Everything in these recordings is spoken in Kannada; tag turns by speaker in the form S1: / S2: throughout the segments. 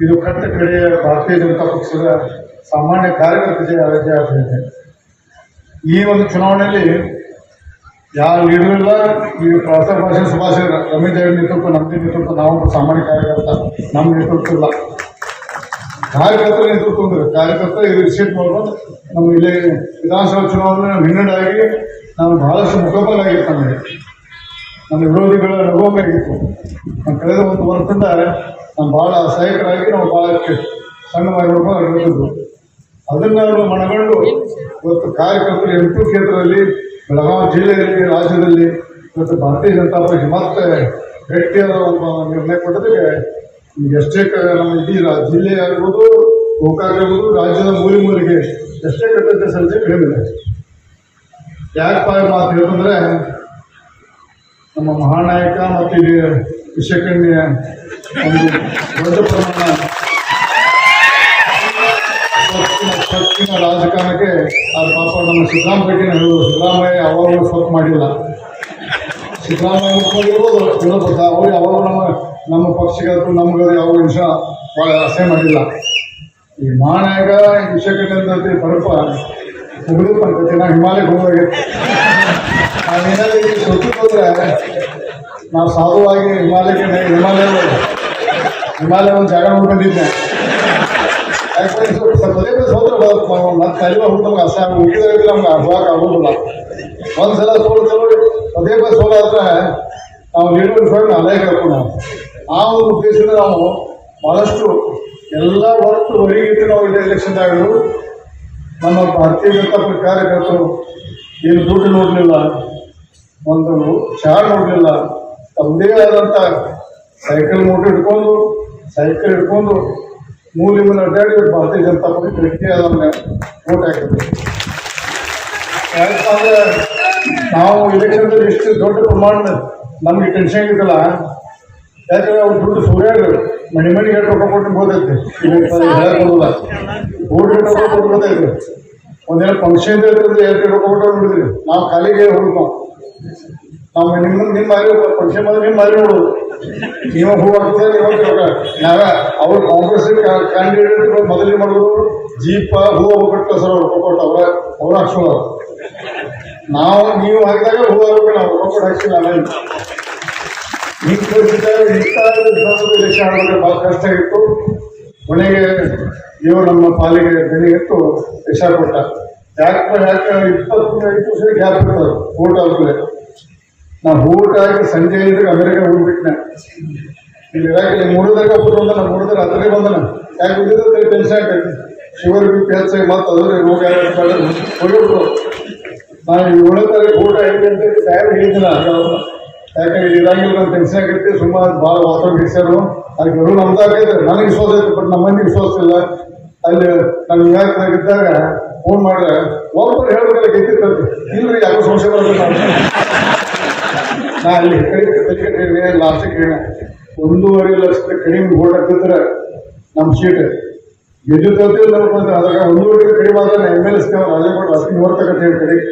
S1: ಇದು ಕಟ್ಟ ಕಡೆಯ ಭಾರತೀಯ ಜನತಾ ಪಕ್ಷದ ಸಾಮಾನ್ಯ ಕಾರ್ಯಕರ್ತೆ ಜಯ ಆಗಿದೆ ಈ ಒಂದು ಚುನಾವಣೆಯಲ್ಲಿ ಯಾವ ಲೀಡರ್ ಇಲ್ಲ, ಈ ಪ್ರಸಾರ ಭಾಷೆ ಸುಭಾಷ್ ರಮೇಶ್ ಜಾರಕಿಹೊಳಿ ನೇತೃತ್ವ ನಮ್ಮದೇ ನೇತೃತ್ವ, ನಾವು ಸಾಮಾನ್ಯ ಕಾರ್ಯಕರ್ತ, ನಮ್ಮ ನೇತೃತ್ವ ಇಲ್ಲ. ಕಾರ್ಯಕರ್ತರ ನೇತೃತ್ವ ಅಂದ್ರೆ ಕಾರ್ಯಕರ್ತ ಇದು ರಿಸೀಟ್ ಮಾಡ್ಕೊಂಡು ನಮ್ಮ ಇಲ್ಲಿ ವಿಧಾನಸಭಾ ಚುನಾವಣೆ ನಾವು ಹಿನ್ನಡೆಯಾಗಿ ನಾವು ಬಹಳಷ್ಟು ಮುಖಬಲ ಆಗಿತ್ತು ನಮಗೆ ನಮ್ಮ ವಿರೋಧಿಗಳ ನಾನು ಕಳೆದ ಒಂದು ವರ್ಷದಿಂದ ನಾವು ಭಾಳ ಸಹಾಯಕರಾಗಿ ನಾವು ಭಾಳ ಸಣ್ಣ ಮಾಡಿಕೊಂಡು ಇರ್ತಿದ್ವು ಅದನ್ನು ಅವರು ಮನಗಂಡು ಇವತ್ತು ಕಾರ್ಯಕರ್ತರು ಎಂಟು ಕ್ಷೇತ್ರದಲ್ಲಿ ಬೆಳಗಾವಿ ಜಿಲ್ಲೆಯಲ್ಲಿ, ರಾಜ್ಯದಲ್ಲಿ ಇವತ್ತು ಭಾರತೀಯ ಜನತಾ ಪಕ್ಷ ಮತ್ತೆ ಗಟ್ಟಿಯಾದ ನಿರ್ಣಯ ಕೊಟ್ಟದಕ್ಕೆ ಎಷ್ಟೇ ನಮ್ಮ ಇಡೀ ಜಿಲ್ಲೆ ಆಗಿರ್ಬೋದು ಗೋಕಾಕ್ ರಾಜ್ಯದ ಮೂಲೆ ಮೂಲೆಗೆ ಎಷ್ಟೇ ಕಟ್ಟಂತೆ ಸಲ್ಲಿಸಿ ಕಡಿಮೆ ಯಾಕಪ್ಪ ಮಾತು ಹೇಳಿದ್ರೆ ನಮ್ಮ ಮಹಾನಾಯಕ ಮತ್ತು ಇಲ್ಲಿ ವಿಷಕನ್ಯ ಒಂದು ದೊಡ್ಡ ಪ್ರಮಾಣ ಸ್ವತ್ತಿನ ರಾಜಕಾರಣಕ್ಕೆ ಆ ಪಾಪ ನಮ್ಮ ಸಿದ್ದರಾಮ ಬಗ್ಗೆ ಹೇಳೋದು ಸಿದ್ದರಾಮಯ್ಯ ಯಾವಾಗಲೂ ಸ್ವತ್ತು ಮಾಡಿಲ್ಲ. ಸಿದ್ದರಾಮಯ್ಯ ಮುಖ್ಯಮಂತ್ರಿರ್ಬೋದು ವಿರೋಧ ಅವ್ರು ಯಾವಾಗ ನಮ್ಮ ನಮ್ಮ ಪಕ್ಷಗಳು ನಮ್ಗದು ನಮ್ಗೆ ಯಾವ ವಿಷ ಭಾಳ ಆಸೆ ಮಾಡಿಲ್ಲ. ಈ ಮಹಾನಾಯಕ ವಿಷಕನ್ಯ ಪರಪ. ಮುಗಿದು ಪಂಕತಿ ನಾವು ಹಿಮಾಲಯಕ್ಕೆ ಹೋಗಿ ನಾವೇನಾದ್ರೂ ಸುತ್ತು ಹೋದ್ರೆ ನಾವು ಸಾಧುವಾಗಿ ಹಿಮಾಲಯಕ್ಕೆ ಹಿಮಾಲಯ ಹಿಮಾಲಯ ಒಂದು ಜಾಗ ನೋಡ್ಕೊಂಡಿದ್ದೆ. ಬಹಳಷ್ಟು ನಮ್ಗೆ ಅಸಹ ಉಳಿದ್ರೆ ನಮ್ಗೆ ಹೋಗಕ್ಕೆ ಆಗೋದಿಲ್ಲ. ಒಂದು ಸಲ ಸೋಲು ನೋಡಿ ನಾವು ಆ ಒಂದು ಉದ್ದೇಶದಿಂದ ನಾವು ಭಾಳಷ್ಟು ಎಲ್ಲ ಹೊರತು ಹೊರಗಿಟ್ಟು ನಾವು ಇಲ್ಲಿ ಆಗಲು ನಮ್ಮ ಭಾರತೀಯ ಜನತಾ ಪಕ್ಷ ಕಾರ್ಯಕರ್ತರು ಏನು ದುಡ್ಡು ನೋಡಲಿಲ್ಲ, ಒಂದು ಚಾರ್ ನೋಡಲಿಲ್ಲ ತಮ್ಮದೇ ಆದಂಥ ಸೈಕಲ್ ಮೋಟರ್ ಹಿಡ್ಕೊಂಡು ಸೈಕಲ್ ಹಿಡ್ಕೊಂಡು ಮೂಲೆ ಮೂಲ ಅಡ್ಡಾಡಿ ಭಾರತೀಯ ಜನತಾ ಪಕ್ಷ ಅದನ್ನ ಓಟ್ ಹಾಕಿದ್ವಿ ಯಾಕಂದ್ರೆ ನಾವು ಇಲೆಕ್ಷನ್ದಲ್ಲಿ ಇಷ್ಟು ದೊಡ್ಡ ಪ್ರಮಾಣ ನಮಗೆ ಟೆನ್ಷನ್ ಇದ್ದಲ್ಲ ಯಾಕಂದ್ರೆ ಅವ್ರು ದುಡ್ಡು ಸೂರ್ಯಾಗ ಮನೆ ಮನೆಗೆ ಎಷ್ಟು ರೊಕ್ಕ ಕೊಟ್ಟು ಹೋದೈತೆ ಹೇಳೋದಿಲ್ಲ ಊಟ ರೊಕ್ಕ ಕೊಟ್ಟು ಬೋದೈತಿ ಒಂದೇನು ಫಂಕ್ಷನ್ ಇರ್ತದೆ ಎರಡು ರೊಕ್ಕ ಕೊಟ್ಟು ನೋಡಿದ್ರಿ ನಾವು ಖಾಲಿಗೆ ಹುಡುಕ ನಾವು ನಿಮ್ಮ ನಿಮ್ಮ ಮಾರಿ ಫಂಕ್ಷನ್ ಬಂದ್ರೆ ನಿಮ್ಮ ಮಾರಿ ನೋಡೋದು ನೀವು ಹೂ ಹಾಕ್ತದೆ ನೀವು ಅವ್ರು ಕಾಂಗ್ರೆಸ್ ಕ್ಯಾಂಡಿಡೇಟ್ ಮೊದಲಿಗೆ ಮಾಡೋದು ಜೀಪ, ಹೂ ಹೋಗ್ಬಿಟ್ಟು ಸರ್ ಅವ್ರು ಕೊಟ್ಟು ಅವ್ರ ಅವ್ರ ಹಾಕ್ಸೋದು ನಾವು ನೀವು ಹಾಕಿದಾಗ ಹೂ ಹಾಕ್ಬೇಕು, ನಾವು ಕೊಟ್ಟು ಹಾಕ್ಸಿಲ್ಲ ಆಮೇಲೆ ಹಿಂಗೆ ತೋರಿಸಿದಾಗ ಇಂಥ ಎಲೆಕ್ಷನ್ ಆಡೋದ್ರೆ ಭಾಳ ಕಷ್ಟ ಆಗಿತ್ತು ಕೊನೆಗೆ ಇವರು ನಮ್ಮ ಪಾಲಿಗೆ ಬೆಲೆ ಇತ್ತು ವಿಷ ಕೊಟ್ಟ ಯಾಕೆ ಯಾಕೆ ಇಪ್ಪತ್ತು ಇಪ್ಪತ್ತು ವರ್ಷ ಗ್ಯಾಪ್ ಇರ್ತದೆ ಊಟ ಆದ್ಮೇಲೆ. ನಾವು ಊಟ ಆಗಿ ಸಂಜೆ ಇದ್ರೆ ಅಮೆರಿಕ ಹೋಗ್ಬಿಟ್ನೆ. ಇಲ್ಲಿ ಇರಾಕಿಲ್ಲ ಮೂರದಾಗ ಒಬ್ಬರು ಬಂದನ ಮೂರದಾಗ ರಾತ್ರಿ ಬಂದನ. ಯಾಕೆ ಬಿದ್ದಿದ್ರೆ ಟೆನ್ಷನ್ ಆಗ್ತೈತಿ. ಶುಗರ್, ಬಿ ಪಿ ಹೆಚ್ಚಾಗಿ ಮತ್ತೆ ರೋಗ ಹೋಗಿಬಿಟ್ರು ನಾನು ಏಳನೇ ತಾರೀಕು ಊಟ ಐದು ಅಂತ ಟೈಮ್ ಹೇಳಿದ್ದಿಲ್ಲ ಯಾಕಂದ್ರೆ ಇರಂಗಿಲ್ಲ ನಮ್ಮ ಟೆನ್ಷನ್ ಆಗೈತಿ ಸುಮಾರು ಭಾಳ ವಾತಾವರಣ ಹಿಡಿಸ್ಯಾರು ಅದಕ್ಕೆ ಎಲ್ಲರೂ ನಮ್ದು ಆಗೈತೆ ನನಗೆ ವಿಶ್ವಾಸ ಐತೆ, ಬಟ್ ನಮ್ಮ ಮಂದಿ ವಿಶ್ವಾಸ ಇಲ್ಲ. ಅಲ್ಲಿ ನಾನು ನ್ಯೂಯಾರ್ಕ್ನಾಗ ಇದ್ದಾಗ ಫೋನ್ ಮಾಡ್ರೆ ಒಬ್ಬರು ಹೇಳ್ಬೇಕಲ್ಲ ಗೆದ್ದಿರ್ತಂತೆ ಇಲ್ರಿ, ಯಾಕೋ ಸಂಶಯ ಬರ್ತದೆ ನಾ ಅಲ್ಲಿ ಲಾಸ್ಟ್ ಲಾಸ್ಟಿಗೆ ಹೇಳ. ಒಂದೂವರೆ ಲಕ್ಷದ ಕಡಿಮೆ ಓಟ್ ಹಾಕಿದ್ರೆ ನಮ್ಮ ಸೀಟ್ ಗೆದ್ದು ತರ್ತೀವಿ ನಮ್ಗೆ ಅದಾಗ ಒಂದೂವರೆ ಕಡಿಮೆ ಆದ್ರೆ ಎಂ ಎಲ್ ಎಸ್ ರಾಜೇಗೌಡ ಅಷ್ಟು ನೋಡ್ತಕ್ಕಂತ ಹೇಳಿ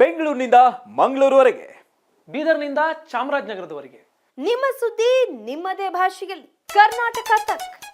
S2: ಬೆಂಗಳೂರಿನಿಂದ ಮಂಗಳೂರುವರೆಗೆ.
S3: ಬೀದರ್ನಿಂದ ಚಾಮರಾಜನಗರದವರೆಗೆ.
S4: ನಿಮ್ಮ ಸುದ್ದಿ ನಿಮ್ಮದೇ ಭಾಷೆಯಲ್ಲಿ. ಕರ್ನಾಟಕ ತಕ್.